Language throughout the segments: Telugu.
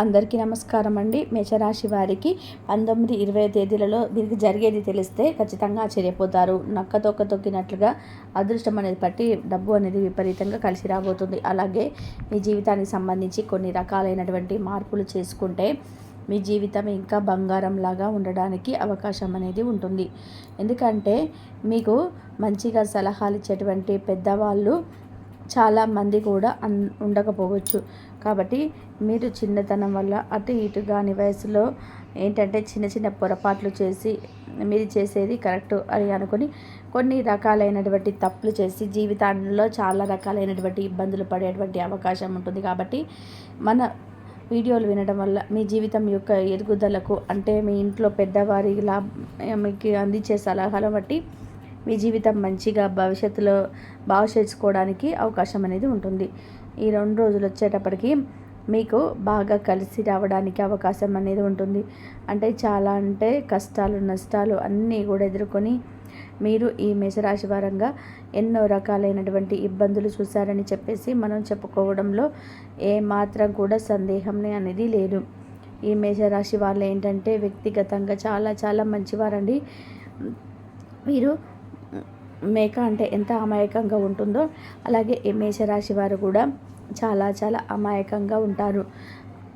అందరికీ నమస్కారం అండి. మేషరాశి వారికి పంతొమ్మిది ఇరవై తేదీలలో దీనికి జరిగేది తెలిస్తే ఖచ్చితంగా ఆశ్చర్యపోతారు. నక్క తొక్క తొక్కినట్లుగా అదృష్టం అనేది పట్టి డబ్బు అనేది విపరీతంగా కలిసి రాబోతుంది. అలాగే మీ జీవితానికి సంబంధించి కొన్ని రకాలైనటువంటి మార్పులు చేసుకుంటే మీ జీవితం ఇంకా బంగారంలాగా ఉండడానికి అవకాశం అనేది ఉంటుంది. ఎందుకంటే మీకు మంచిగా సలహాలు ఇచ్చేటువంటి పెద్దవాళ్ళు చాలామంది కూడా అన్ ఉండకపోవచ్చు. కాబట్టి మీరు చిన్నతనం వల్ల అటు ఇటు కాని వయసులో ఏంటంటే చిన్న చిన్న పొరపాట్లు చేసి మీరు చేసేది కరెక్ట్ అని అనుకుని కొన్ని రకాలైనటువంటి తప్పులు చేసి జీవితాల్లో చాలా రకాలైనటువంటి ఇబ్బందులు పడేటువంటి అవకాశం ఉంటుంది కాబట్టి మన వీడియోలు వినడం వల్ల మీ జీవితం యొక్క ఎదుగుదలకు అంటే మీ ఇంట్లో పెద్దవారి లా మీకు అందించే సలహాలు బట్టి మీ జీవితం మంచిగా భవిష్యత్తులో బాగు చేసుకోవడానికి అవకాశం అనేది ఉంటుంది. ఈ రెండు రోజులు వచ్చేటప్పటికి మీకు బాగా కలిసి రావడానికి అవకాశం అనేది ఉంటుంది. అంటే చాలా అంటే కష్టాలు నష్టాలు అన్నీ కూడా ఎదుర్కొని మీరు ఈ మేషరాశి వారంగా ఎన్నో రకాలైనటువంటి ఇబ్బందులు చూశారని చెప్పేసి మనం చెప్పుకోవడంలో ఏ మాత్రం కూడా సందేహం అనేది లేదు. ఈ మేషరాశి వాళ్ళు ఏంటంటే వ్యక్తిగతంగా చాలా చాలా మంచివారండి. మీరు మేక అంటే ఎంత అమాయకంగా ఉంటుందో అలాగే ఈ మేషరాశి వారు కూడా చాలా చాలా అమాయకంగా ఉంటారు.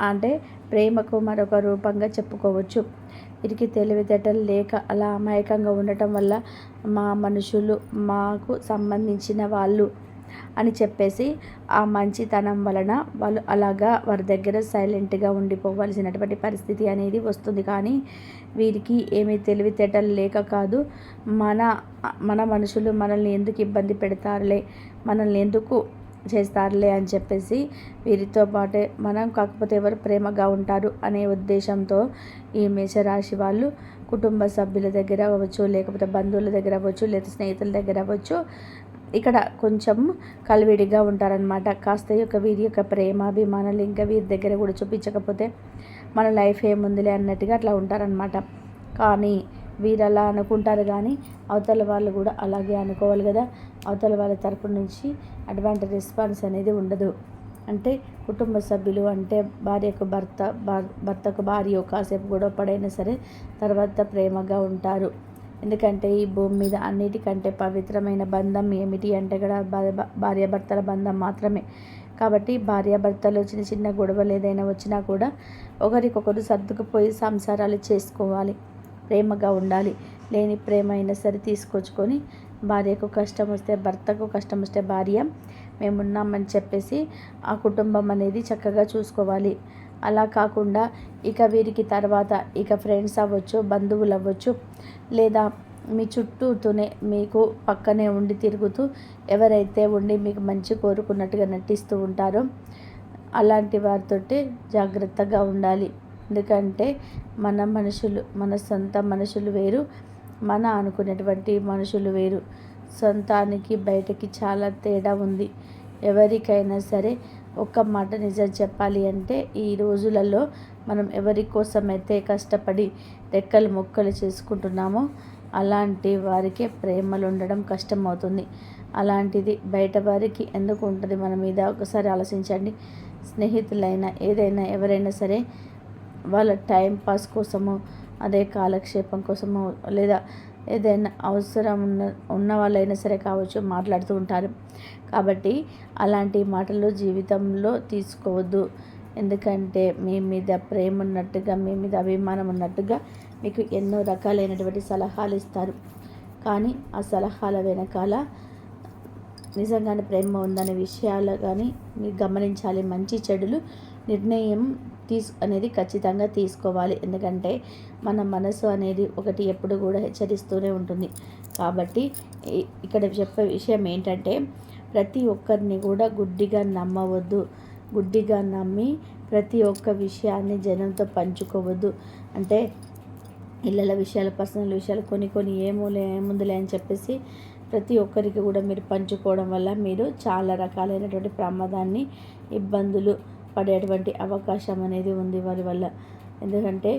అంటే ప్రేమకు మరొక రూపంగా చెప్పుకోవచ్చు. వీరికి తెలివితేటలు లేక అలా అమాయకంగా ఉండటం వల్ల మా మనుషులు మాకు సంబంధించిన వాళ్ళు. అని చెప్పేసి ఆ మంచితనం వలన వాళ్ళు అలాగా వారి దగ్గర సైలెంట్గా ఉండిపోవలసినటువంటి పరిస్థితి అనేది వస్తుంది. కానీ వీరికి ఏమీ తెలివితేటలు లేక కాదు మన మన మనుషులు మనల్ని ఎందుకు ఇబ్బంది పెడతారులే మనల్ని ఎందుకు చేస్తారులే అని చెప్పేసి వీరితో పాటే మనం కాకపోతే ఎవరు ప్రేమగా ఉంటారు అనే ఉద్దేశంతో ఈ మేషరాశి వాళ్ళు కుటుంబ సభ్యుల దగ్గర అవ్వచ్చు లేకపోతే బంధువుల దగ్గర అవ్వచ్చు లేదా స్నేహితుల దగ్గర అవ్వచ్చు ఇక్కడ కొంచెం కలివిడిగా ఉంటారనమాట కాస్త యొక్క వీరి యొక్క ప్రేమ అభిమానాలు ఇంకా వీరి దగ్గర కూడా చూపించకపోతే మన లైఫ్ ఏముందిలే అన్నట్టుగా అట్లా ఉంటారనమాట కానీ వీరు అలా అనుకుంటారు కానీ అవతల వాళ్ళు కూడా అలాగే అనుకోవాలి కదా. అవతల వాళ్ళ తరపు నుంచి అటువంటి రెస్పాన్స్ అనేది ఉండదు. అంటే కుటుంబ సభ్యులు అంటే భార్యకు భర్త భర్తకు భార్య కాసేపు గొడవ పడైనా సరే తర్వాత ప్రేమగా ఉంటారు. ఎందుకంటే ఈ భూమి మీద అన్నిటికంటే పవిత్రమైన బంధం ఏమిటి అంటే కూడా భార్యాభర్తల బంధం మాత్రమే. కాబట్టి భార్యాభర్తలు చిన్న చిన్న గొడవలు ఏదైనా వచ్చినా కూడా ఒకరికొకరు సర్దుకుపోయి సంసారాలు చేసుకోవాలి. ప్రేమగా ఉండాలి. లేని ప్రేమ అయినా సరే తీసుకొచ్చుకొని భార్యకు కష్టం వస్తే భర్తకు కష్టం వస్తే భార్య మేమున్నామని చెప్పేసి ఆ కుటుంబం అనేది చక్కగా చూసుకోవాలి. అలా కాకుండా ఇక వీరికి తర్వాత ఇక ఫ్రెండ్స్ అవ్వచ్చు బంధువులు అవ్వచ్చు లేదా మీ చుట్టూతోనే మీకు పక్కనే ఉండి తిరుగుతూ ఎవరైతే ఉండి మీకు మంచి కోరుకున్నట్టుగా నటిస్తూ ఉంటారో అలాంటి వారితోటి జాగ్రత్తగా ఉండాలి. ఎందుకంటే మన మనుషులు మన సొంత మనుషులు వేరు మన అనుకునేటువంటి మనుషులు వేరు. సొంతానికి బయటకి చాలా తేడా ఉంది. ఎవరికైనా సరే ఒక్క మాట నిజం చెప్పాలి అంటే ఈ రోజులలో మనం ఎవరి కోసమైతే కష్టపడి రెక్కలు మొక్కలు చేసుకుంటున్నామో అలాంటి వారికే ప్రేమలు ఉండడం కష్టమవుతుంది. అలాంటిది బయట వారికి ఎందుకు ఉంటుంది? మన మీద ఒకసారి ఆలోచించండి. స్నేహితులైనా ఏదైనా ఎవరైనా సరే వాళ్ళ టైం పాస్ కోసమో అదే కాలక్షేపం కోసమో లేదా ఏదైనా అవసరం ఉన్న ఉన్న వాళ్ళైనా సరే కావచ్చు మాట్లాడుతూ ఉంటారు. కాబట్టి అలాంటి మాటలు జీవితంలో తీసుకోవద్దు. ఎందుకంటే మీ మీద ప్రేమ ఉన్నట్టుగా మీ మీద అభిమానం ఉన్నట్టుగా మీకు ఎన్నో రకాలైనటువంటి సలహాలు ఇస్తారు. కానీ ఆ సలహాల వెనకాల నిజంగానే ప్రేమ ఉందనే విషయాలు కానీ మీరు గమనించాలి. మంచి చెడులు నిర్ణయం తీసు అనేది ఖచ్చితంగా తీసుకోవాలి. ఎందుకంటే మన మనసు అనేది ఒకటి ఎప్పుడు కూడా హెచ్చరిస్తూనే ఉంటుంది. కాబట్టి ఇక్కడ చెప్పే విషయం ఏంటంటే ప్రతి ఒక్కరిని కూడా గుడ్డిగా నమ్మవద్దు. గుడ్డిగా నమ్మి ప్రతి ఒక్క విషయాన్ని జనంతో పంచుకోవద్దు. అంటే ఇళ్ళ విషయాలు పర్సనల్ విషయాలు కొన్ని కొన్ని ఏమోలే ఏముందిలే అని చెప్పేసి ప్రతి ఒక్కరికి కూడా మీరు పంచుకోవడం వల్ల మీరు చాలా రకాలైనటువంటి ప్రమాదాన్ని ఇబ్బందులు పడేటువంటి అవకాశం అనేది ఉంది వారి వల్ల. ఎందుకంటే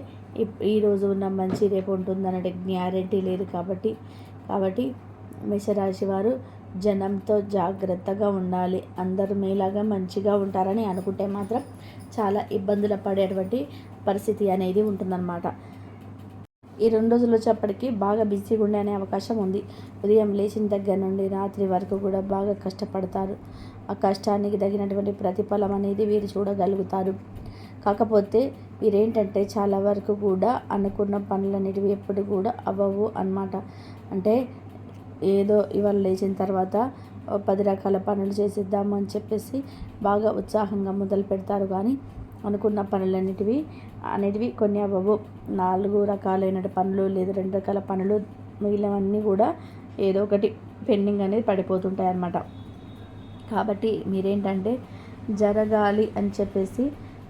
ఈరోజు ఉన్న మంచి రేపు ఉంటుందనే గ్యారెంటీ లేదు కాబట్టి కాబట్టి మేషరాశి వారు జనంతో జాగ్రత్తగా ఉండాలి. అందరూ మీలాగా మంచిగా ఉంటారని అనుకుంటే మాత్రం చాలా ఇబ్బందులు పడేటువంటి పరిస్థితి అనేది ఉంటుందన్నమాట. ఈ రెండు రోజులు వచ్చేప్పటికి బాగా బిజీగా ఉండే అనే అవకాశం ఉంది. ఉదయం లేచిన దగ్గర నుండి రాత్రి వరకు కూడా బాగా కష్టపడతారు. ఆ కష్టానికి తగినటువంటి ప్రతిఫలం అనేది వీరు చూడగలుగుతారు. కాకపోతే వీరేంటంటే చాలా వరకు కూడా అనుకున్న పనులన్నిటివి ఎప్పుడు కూడా అవ్వవు అన్నమాట. అంటే ఏదో ఇవాళ లేచిన తర్వాత పది రకాల పనులు చేసేద్దాము అని చెప్పేసి బాగా ఉత్సాహంగా మొదలు పెడతారు కానీ అనుకున్న పనులన్నిటివి అనేటివి కొన్ని అవ్వవు నాలుగు రకాలైన పనులు లేదా రెండు రకాల పనులు మిగిలినవన్నీ కూడా ఏదో ఒకటి పెండింగ్ అనేది పడిపోతుంటాయి అన్నమాట కాబట్టి మీరేంటంటే జరగాలి అని చెప్పేసి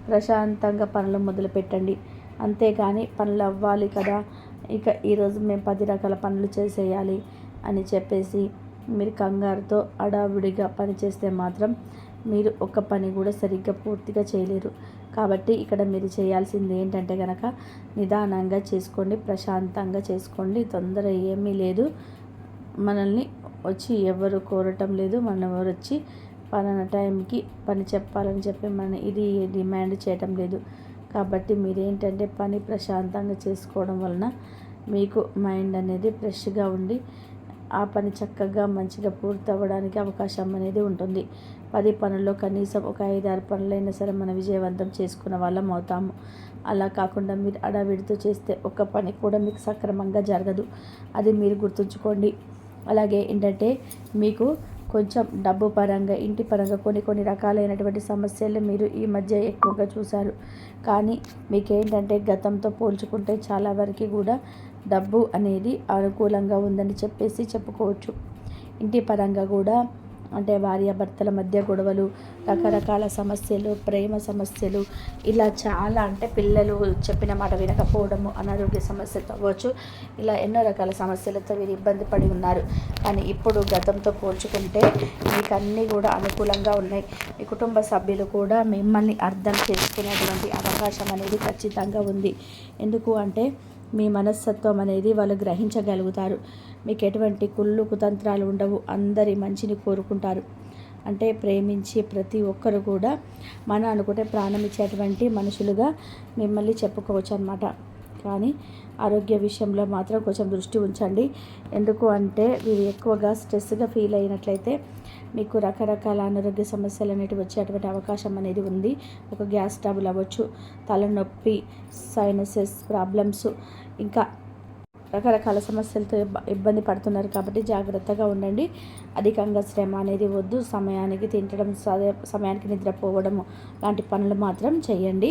ప్రశాంతంగా పనులు మొదలు పెట్టండి. అంతేకాని పనులు అవ్వాలి కదా ఇక ఈరోజు మేము పది రకాల పనులు చేసేయాలి అని చెప్పేసి మీరు కంగారుతో అడావిడిగా పనిచేస్తే మాత్రం మీరు ఒక పని కూడా సరిగ్గా పూర్తిగా చేయలేరు. కాబట్టి ఇక్కడ మీరు చేయాల్సింది ఏంటంటే కనుక నిదానంగా చేసుకోండి ప్రశాంతంగా చేసుకోండి. తొందర ఏమీ లేదు. మనల్ని వచ్చి ఎవరు కోరటం లేదు. మనం ఎవరు వచ్చి పలానా టైంకి పని చెప్పాలని చెప్పి మన ఇది డిమాండ్ చేయటం లేదు. కాబట్టి మీరేంటంటే పని ప్రశాంతంగా చేసుకోవడం వలన మీకు మైండ్ అనేది ఫ్రెష్గా ఉండి ఆ పని చక్కగా మంచిగా పూర్తి అవ్వడానికి అవకాశం అనేది ఉంటుంది. పది పనుల్లో కనీసం ఒక ఐదు ఆరు పనులైనా సరే మనం విజయవంతం చేసుకున్న వాళ్ళం అవుతాము. అలా కాకుండా మీరు అడవిడితో చేస్తే ఒక పని కూడా మీకు సక్రమంగా జరగదు. అది మీరు గుర్తుంచుకోండి. అలాగే ఏంటంటే మీకు కొంచెం డబ్బు పరంగా ఇంటి పరంగా కొన్ని కొన్ని రకాలైనటువంటి సమస్యలు మీరు ఈ మధ్య ఎక్కువగా చూశారు. కానీ మీకేంటంటే గతంతో పోల్చుకుంటే చాలా వరకు కూడా డబ్బు అనేది అనుకూలంగా ఉందని చెప్పేసి చెప్పుకోవచ్చు. ఇంటి పరంగా కూడా అంటే భార్యాభర్తల మధ్య గొడవలు రకరకాల సమస్యలు ప్రేమ సమస్యలు ఇలా చాలా అంటే పిల్లలు చెప్పిన మాట వినకపోవడము అనారోగ్య సమస్యలు అవ్వచ్చు. ఇలా ఎన్నో రకాల సమస్యలతో వీరు ఇబ్బంది పడి ఉన్నారు. కానీ ఇప్పుడు గతంతో పోల్చుకుంటే మీకు అన్నీ కూడా అనుకూలంగా ఉన్నాయి. మీ కుటుంబ సభ్యులు కూడా మిమ్మల్ని అర్థం చేసుకునేటువంటి అవకాశం అనేది ఖచ్చితంగా ఉంది. ఎందుకు అంటే మీ మనస్తత్వం అనేది వాళ్ళు గ్రహించగలుగుతారు. మీకు ఎటువంటి కుళ్ళు కుతంత్రాలు ఉండవు. అందరి మంచిని కోరుకుంటారు. అంటే ప్రేమించి ప్రతి ఒక్కరు కూడా మన అనుకుంటే ప్రాణం ఇచ్చేటువంటి మనుషులుగా మిమ్మల్ని చెప్పుకోవచ్చు అనమాట కానీ ఆరోగ్య విషయంలో మాత్రం కొంచెం దృష్టి ఉంచండి. ఎందుకు అంటే మీరు ఎక్కువగా స్ట్రెస్గా ఫీల్ అయినట్లయితే మీకు రకరకాల అనారోగ్య సమస్యలు అనేటివి వచ్చేటువంటి అవకాశం అనేది ఉంది. ఒక గ్యాస్ ట్రబుల్ అవ్వచ్చు తలనొప్పి సైనసెస్ ప్రాబ్లమ్స్ ఇంకా రకరకాల సమస్యలతో ఇబ్బంది పడుతున్నారు కాబట్టి జాగ్రత్తగా ఉండండి. అధికంగా శ్రమ అనేది వద్దు. సమయానికి తింటడం సమయానికి నిద్రపోవడం లాంటి పనులు మాత్రం చేయండి.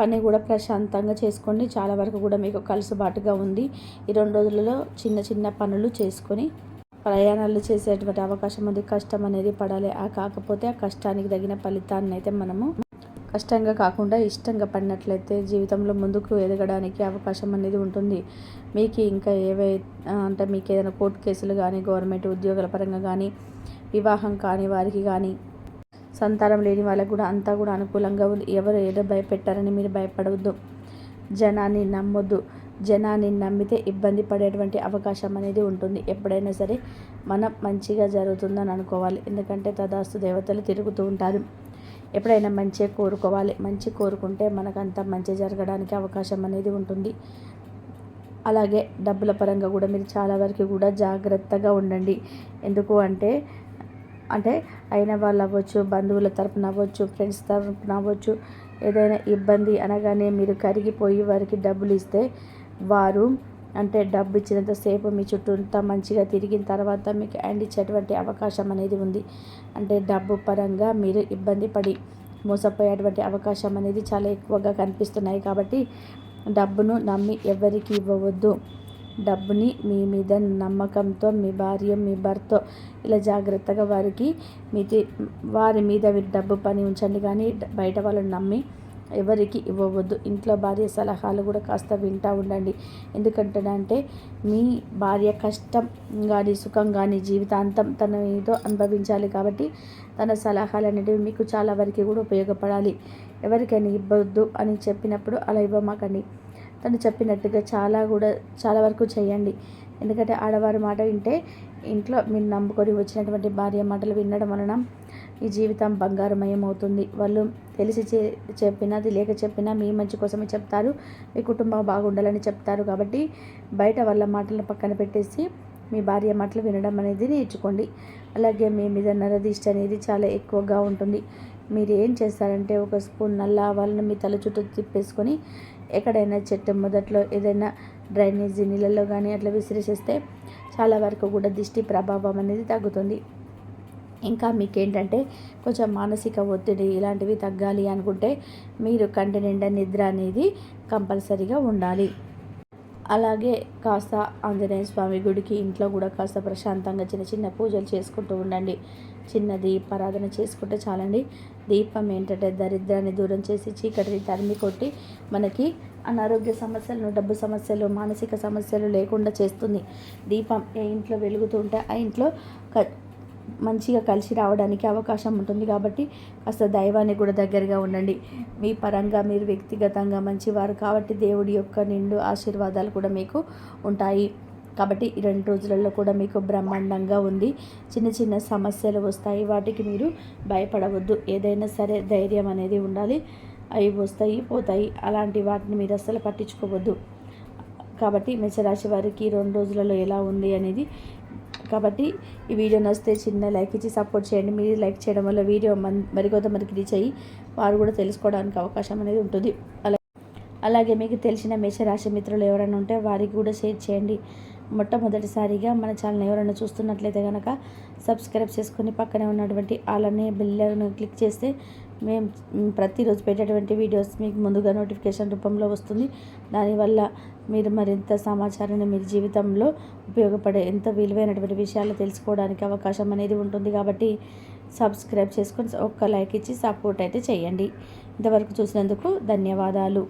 పని కూడా ప్రశాంతంగా చేసుకోండి. చాలా వరకు కూడా మీకు కలుసుబాటుగా ఉంది. ఈ రెండు రోజులలో చిన్న చిన్న పనులు చేసుకొని ప్రయాణాలు చేసేటువంటి అవకాశం ఉంది. కష్టం అనేది పడాలి. ఆ కాకపోతే ఆ కష్టానికి తగిన ఫలితాన్ని అయితే మనము కష్టంగా కాకుండా ఇష్టంగా పడినట్లయితే జీవితంలో ముందుకు ఎదగడానికి అవకాశం అనేది ఉంటుంది. మీకు ఇంకా ఏవై అంటే మీకు ఏదైనా కోర్టు కేసులు కానీ గవర్నమెంట్ ఉద్యోగాల పరంగా కానీ వివాహం కాని వారికి కానీ సంతానం లేని వాళ్ళకు కూడా అంతా కూడా అనుకూలంగా ఉంది. ఎవరు ఏదో భయపెట్టారని మీరు భయపడవద్దు. జనాన్ని నమ్మొద్దు. జనాన్ని నమ్మితే ఇబ్బంది పడేటువంటి అవకాశం అనేది ఉంటుంది. ఎప్పుడైనా సరే మనం మంచిగా జరుగుతుందని అనుకోవాలి. ఎందుకంటే తదాస్తు దేవతలు తిరుగుతూ ఉంటారు. ఎప్పుడైనా మంచి కోరుకోవాలి. మంచి కోరుకుంటే మనకంతా మంచి జరగడానికి అవకాశం అనేది ఉంటుంది. అలాగే డబ్బుల పరంగా కూడా మీరు చాలా వరకు కూడా జాగ్రత్తగా ఉండండి. ఎందుకు అంటే అంటే అయిన వాళ్ళు అవ్వచ్చు బంధువుల తరపున అవ్వచ్చు ఫ్రెండ్స్ తరపున అవ్వచ్చు ఏదైనా ఇబ్బంది అనగానే మీరు కరిగిపోయి వారికి డబ్బులు ఇస్తే వారు అంటే డబ్బు ఇచ్చినంతసేపు మీ చుట్టూ మంచిగా తిరిగిన తర్వాత మీకు హ్యాండ్ ఇచ్చేటువంటి అవకాశం అనేది ఉంది. అంటే డబ్బు పరంగా మీరు ఇబ్బంది పడి మోసపోయేటువంటి అవకాశం అనేది చాలా ఎక్కువగా కనిపిస్తున్నాయి కాబట్టి డబ్బును నమ్మి ఎవరికి ఇవ్వవద్దు. డబ్బుని మీ మీద నమ్మకంతో మీ భార్య మీ భర్త ఇలా జాగ్రత్తగా వారికి మీ వారి మీద డబ్బు పని ఉంచండి కానీ బయట వాళ్ళని నమ్మి ఎవరికి ఇవ్వవద్దు. ఇంట్లో భార్య సలహాలు కూడా కాస్త వింటూ ఉండండి. ఎందుకంటే మీ భార్య కష్టం కానీ సుఖం కానీ జీవితాంతం తన ఏదో అనుభవించాలి కాబట్టి తన సలహాలు అనేటివి మీకు చాలా వరకు కూడా ఉపయోగపడాలి. ఎవరికైనా ఇవ్వద్దు అని చెప్పినప్పుడు అలా ఇవ్వమాకండి. తను చెప్పినట్టుగా చాలా కూడా చాలా వరకు చేయండి. ఎందుకంటే ఆడవారి మాట వింటే ఇంట్లో మీరు నమ్ముకొని వచ్చినటువంటి భార్య మాటలు వినడం వలన ఈ జీవితం బంగారమయం అవుతుంది వాళ్ళు తెలిసి చే చెప్పినా తెలియక చెప్పినా మీ మంచి కోసమే చెప్తారు. మీ కుటుంబం బాగుండాలని చెప్తారు కాబట్టి బయట వాళ్ళ మాటలను పక్కన పెట్టేసి మీ భార్య మాటలు వినడం అనేది నేర్చుకోండి. అలాగే మీ మీద నరదిష్ట అనేది చాలా ఎక్కువగా ఉంటుంది. మీరు ఏం చేస్తారంటే ఒక స్పూన్ నల్ల ఆవాలను మీ తల చుట్టూ తిప్పేసుకొని ఎక్కడైనా చెట్టు మొదట్లో ఏదైనా డ్రైనేజీ నీళ్ళల్లో కానీ అట్లా విసిరేసేస్తే చాలా వరకు కూడా దిష్టి ప్రభావం అనేది తగ్గుతుంది. ఇంకా మీకేంటంటే కొంచెం మానసిక ఒత్తిడి ఇలాంటివి తగ్గాలి అనుకుంటే మీరు కంటి నిండా నిద్ర అనేది కంపల్సరీగా ఉండాలి. అలాగే కాస్త ఆంజనేయ స్వామి గుడికి ఇంట్లో కూడా కాస్త ప్రశాంతంగా చిన్న చిన్న పూజలు చేసుకుంటూ ఉండండి. చిన్న దీపారాధన చేసుకుంటే చాలండి. దీపం ఏంటంటే దరిద్రాన్ని దూరం చేసి చీకటిని తరిమి కొట్టి మనకి అనారోగ్య సమస్యలను డబ్బు సమస్యలు మానసిక సమస్యలు లేకుండా చేస్తుంది. దీపం ఏ ఇంట్లో వెలుగుతుంటే ఆ ఇంట్లో మంచిగా కలిసి రావడానికి అవకాశం ఉంటుంది కాబట్టి కాస్త దైవాన్ని కూడా దగ్గరగా ఉండండి. మీ పరంగా మీరు వ్యక్తిగతంగా మంచివారు కాబట్టి దేవుడి యొక్క నిండు ఆశీర్వాదాలు కూడా మీకు ఉంటాయి. కాబట్టి ఈ రెండు రోజులలో కూడా మీకు బ్రహ్మాండంగా ఉంది. చిన్న చిన్న సమస్యలు వస్తాయి. వాటికి మీరు భయపడవద్దు. ఏదైనా సరే ధైర్యం అనేది ఉండాలి. అవి వస్తాయి పోతాయి. అలాంటి వాటిని మీరు అస్సలు పట్టించుకోవద్దు. కాబట్టి మెచ్చరాశి వారికి రెండు రోజులలో ఎలా ఉంది అనేది కాబట్టి ఈ వీడియో నచ్చితే చిన్న లైక్ ఇచ్చి సపోర్ట్ చేయండి. మీరు లైక్ చేయడం వల్ల వీడియో మరికొంతమందికి రీచ్ అయ్యి వారు కూడా తెలుసుకోవడానికి అవకాశం అనేది ఉంటుంది. అలా అలాగే మీకు తెలిసిన మేషరాశి మిత్రులు ఎవరైనా ఉంటే వారికి కూడా షేర్ చేయండి. మొట్టమొదటిసారిగా మన ఛానల్ ఎవరైనా చూస్తున్నట్లయితే కనుక సబ్స్క్రైబ్ చేసుకొని పక్కనే ఉన్నటువంటి అలానే బిల్లను క్లిక్ చేస్తే మేము ప్రతిరోజు పెట్టేటువంటి వీడియోస్ మీకు ముందుగా నోటిఫికేషన్ రూపంలో వస్తుంది. దానివల్ల మీరు మరింత సమాచారాన్ని మీ జీవితంలో ఉపయోగపడే ఎంత విలువైనటువంటి విషయాలు తెలుసుకోవడానికి అవకాశం అనేది ఉంటుంది. కాబట్టి సబ్స్క్రైబ్ చేసుకొని ఒక్క లైక్ ఇచ్చి సపోర్ట్ అయితే చేయండి. ఇంతవరకు చూసినందుకు ధన్యవాదాలు.